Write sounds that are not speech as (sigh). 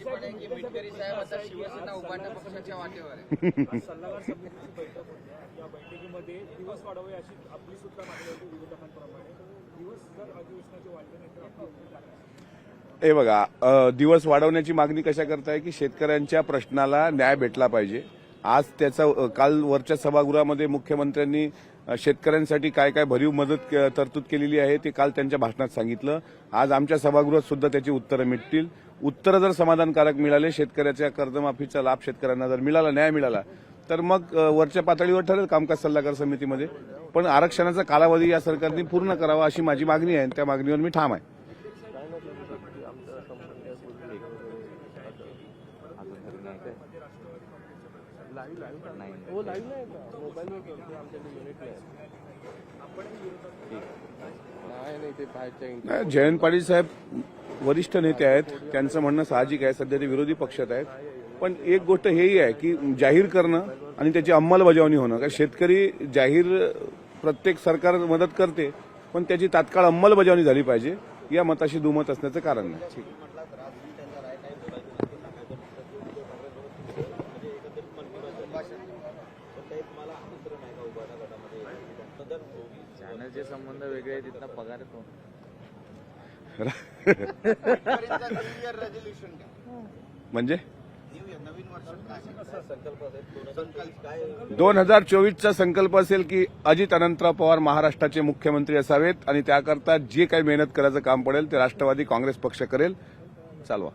अशी पण आहे की मिटकरी साहेब आता शिवसेना उभाटा पक्षाच्या वाटेवर आहे. (laughs) आज सल्लागार समितीची बैठक होती. या बैठकीमध्ये दिवस वाढावे अशी आपली सुद्धा मागणी होती विरोधकांप्रमाणे. दिवस जर अधिवेशनाचे वाढले नाही तर आपली भूमिका काय? हे बघा दिवस वाढवण्याची मागणी कशा करताय की शेतकऱ्यांच्या प्रश्नाला न्याय भेटला पाहिजे. आज त्याचा काल वरच्या सभागृहामध्ये मुख्यमंत्र्यांनी शेतकऱ्यांसाठी काय काय भरीव मदत तरतूद केलेली आहे ते काल त्यांच्या भाषणात सांगितलं. आज आमच्या सभागृहात सुद्धा त्याची उत्तरं मिळतील उत्तरं जर समाधानकारक मिळाले शेतकऱ्याच्या कर्जमाफीचा लाभ शेतकऱ्यांना जर मिळाला न्याय मिळाला तर मग वरच्या पातळीवर ठरेल कामकाज सल्लागार समितीमध्ये. पण आरक्षणाचा कालावधी या सरकारने पूर्ण करावा अशी माझी मागणी आहे आणि त्या मागणीवर मी ठाम आहे. नाही, जयंत पाटील साहेब वरिष्ठ नेते आहेत. त्यांचं म्हणणं साहजिक आहे. सध्या ते विरोधी पक्षात आहेत. पण एक गोष्ट हेही आहे की जाहीर करणं आणि त्याची अंमलबजावणी होणं. कारण शेतकरी जाहीर प्रत्येक सरकार मदत करते पण त्याची तात्काळ अंमलबजावणी झाली पाहिजे या मताशी दुमत असण्याचं कारण नाही. चॅनलचे संबंध वेगळे आहेत तिथला पगार काय? म्हणजे? न्यू इयर नवीन वर्ष संकल्प दोन हजार चोवीसचा संकल्प असेल की अजित अनंतराव पवार महाराष्ट्राचे मुख्यमंत्री असावेत आणि त्याकरता जे काही मेहनत करायचं काम पडेल ते राष्ट्रवादी काँग्रेस पक्ष करेल. चालवा.